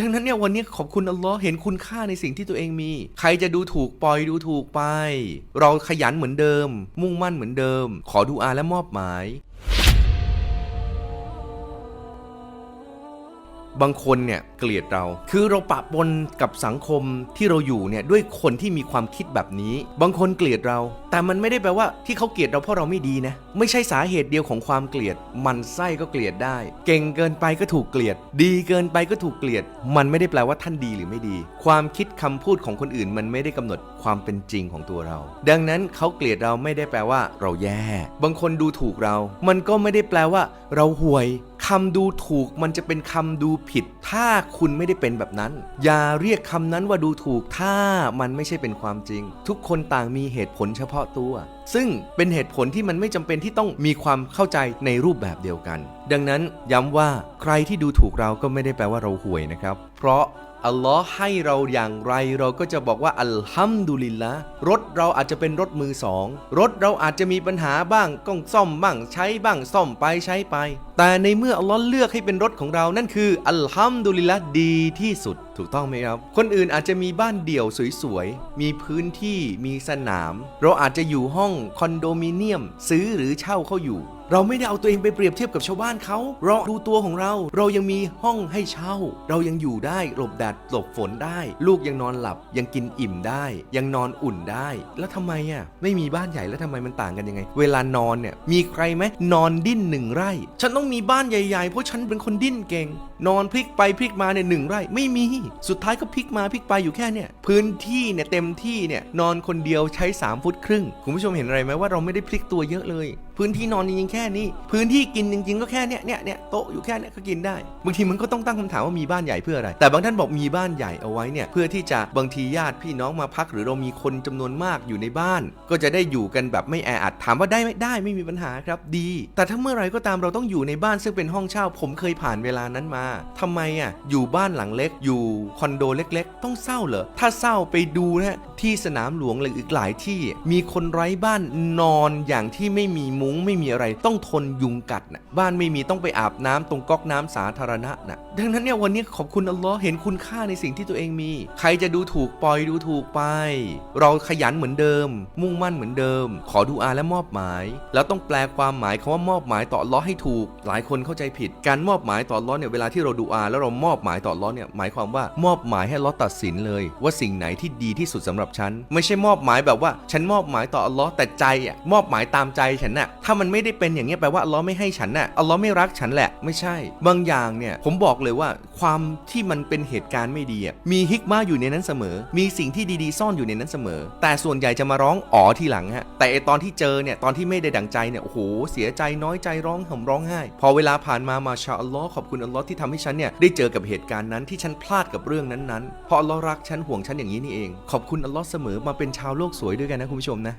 ดังนั้นเนี่ยวันนี้ขอบคุณอัลลอฮ์เห็นคุณค่าในสิ่งที่ตัวเองมี ใครจะดูถูกปล่อยดูถูกไป เราขยันเหมือนเดิม มุ่งมั่นเหมือนเดิม ขอดูอาและมอบหมาย บางคนเนี่ยเกลียดเรา คือเราปะปนกับสังคมที่เราอยู่เนี่ยด้วยคนที่มีความคิดแบบนี้ บางคนเกลียดเรา แต่มันไม่ได้แปลว่าที่เขาเกลียดเราเพราะเราไม่ดีนะ ไม่ใช่สาเหตุเดียวของความเกลียด มันไส้ก็เกลียดได้ เก่งเกินไปก็ถูกเกลียด ดีเกินไปก็ถูกเกลียด มันไม่ได้แปลว่าท่านดีหรือไม่ดี ความคิดคำพูดของคนอื่น มันไม่ได้กำหนดความเป็นจริงของตัวเรา ดังนั้นเขาเกลียดเราไม่ได้แปลว่าเราแย่ บางคนดูถูกเรา มันก็ไม่ได้แปลว่า เราห่วย คำดูถูกมันจะเป็นคำดูผิด ถ้าคุณไม่ได้เป็นแบบนั้น อย่าเรียกคำนั้นว่าดูถูกถ้ามันไม่ใช่เป็นความจริง ทุกคนต่างมีเหตุผลเฉพาะตัว ซึ่งเป็นเหตุผลที่มันไม่จำเป็นที่ต้องมีความเข้าใจในรูปแบบเดียวกัน ดังนั้นย้ำว่าใครที่ดูถูกเราก็ไม่ได้แปลว่าเราห่วยนะครับ เพราะ อัลลอฮ์ให้เราอย่างไรเราก็จะบอกว่าอัลฮัมดุลิลละรถเราอาจจะเป็นรถมือสองรถเราอาจจะมีปัญหาบ้างต้องซ่อมบ้างใช้บ้างซ่อมไปใช้ไป แต่ในเมื่ออัลลอฮ์เลือกให้เป็นรถของเรานั่นคืออัลฮัมดุลิลละดีที่สุด ถูกต้องไหมครับ คนอื่นอาจจะมีบ้านเดี่ยวสวยๆมีพื้นที่มีสนาม เราอาจจะอยู่ห้องคอนโดมิเนียม ซื้อหรือเช่าเขาอยู่ เราไม่ได้เอาตัวเองไปเปรียบเทียบกับชาวบ้านเขาเราดูตัวของเรา เรายังมีห้องให้เช่า เรายังอยู่ได้หลบแดดหลบฝนได้ ลูกยังนอนหลับยังกินอิ่มได้ ยังนอนอุ่นได้ แล้วทำไมอะไม่มีบ้านใหญ่แล้วทำไมมันต่างกันยังไง เวลานอนเนี่ยมีใครไหมนอนดิ้นหนึ่งไร่ ฉันต้องมีบ้านใหญ่ๆ เพราะฉันเป็นคนดิ้นเก่ง นอนพลิกไปพลิกมาเนี่ยหนึ่งไร่ไม่มี สุดท้ายก็พลิกมาพลิกไปอยู่แค่เนี่ยพื้นที่เนี่ยเต็มที่เนี่ยนอนคนเดียวใช้ 3 ฟุตครึ่งคุณผู้ชมเห็นอะไรไหมว่าเราไม่ได้พลิกตัวเยอะเลย พื้นที่นอนจริงๆแค่นี้ พื้นที่กินจริง ๆ ก็แค่เนี้ยเนี่ยเนี่ยโต๊ะอยู่แค่เนี้ยก็กินได้บางทีมันก็ต้องตั้งคำถามว่ามีบ้านใหญ่เพื่ออะไร แต่บางท่านบอกมีบ้านใหญ่เอาไว้เนี่ยเพื่อที่จะบางทีญาติพี่น้องมาพัก หรือเรามีคนจำนวนมากอยู่ในบ้าน ก็จะได้อยู่กันแบบไม่แออัดถามว่าได้ไหมได้ไม่มีปัญหาครับดี แต่ถ้าเมื่อไรก็ตามเราต้องอยู่ในบ้านซึ่งเป็นห้องเช่า ผมเคยผ่านเวลานั้นมาทำไมอะอยู่บ้านหลังเล็ก อยู่คอนโดเล็ก ๆ ต้องเศร้าเหรอถ้าเศร้าไปดูนะที่สนามหลวงหรืออีกหลายที่ มีคนไร้บ้านนอนอย่างที่ไม่มีมุ้งไม่มีอะไรต้องทนยุงกัดนะบ้านไม่มีต้องไปอาบน้ำตรงก๊อกน้ำสาธารณะนะดังนั้นเนี่ยวันนี้ขอบคุณอัลลอฮ์เห็นคุณค่าในสิ่งที่ตัวเองมี ใครจะดูถูกปล่อยดูถูกไป เราขยันเหมือนเดิม มุ่งมั่นเหมือนเดิม ขอดูอาและมอบหมาย แล้วต้องแปลความหมายคำว่ามอบหมายต่ออัลลอฮ์ให้ถูก หลายคนเข้าใจผิด การมอบหมายต่ออัลลอฮ์เนี่ยเวลาที่เราดูอาแล้วเรามอบหมายต่ออัลลอฮ์เนี่ยหมายความว่ามอบหมายให้อัลลอฮ์ตัดสินเลย ว่าสิ่งไหนที่ดีที่สุดสำหรับฉัน ไม่ใช่มอบหมายแบบว่าฉันมอบหมายต่ออัลลอฮ์แต่ใจอะมอบหมายตามใจฉันน่ะถ้ามันไม่ได้เป็นอย่างเงี้แปลว่าอัลลอฮ์ไม่ให้ฉันน่ะอัลลอฮ์ไม่รักฉันแหละไม่ใช่ บางอย่างเนี่ยผมบอกเลยว่าความที่มันเป็นเหตุการณ์ไม่ดีมีฮิกมาอยู่ในนั้นเสมอ มีสิ่งที่ดีๆ ซ่อนอยู่ในนั้นเสมอ แต่ส่วนใหญ่จะมาร้องอ๋อทีหลังฮะแต่ไอตอนที่เจอเนี่ยตอนที่ไม่ได้ดังใจเนี่ยโอ้โหเสียใจน้อยใจร้องห่มร้องไห้พอเวลาผ่านมามาชาอัลลอฮ์ขอบคุณอัลลอฮ์ที่ทำให้ฉันเนี่ยได้เจอกับเหตุการณ์นั้นที่ฉันพลาดกับเรื่องนั้นๆเพราะอัลลอฮ์รักฉันห่วงฉันอย่างนี้นี่เอง ขอบคุณอัลลอฮ์เสมอมาเป็นชาวโลกสวยด้วยกันนะคุณผู้ชมนะ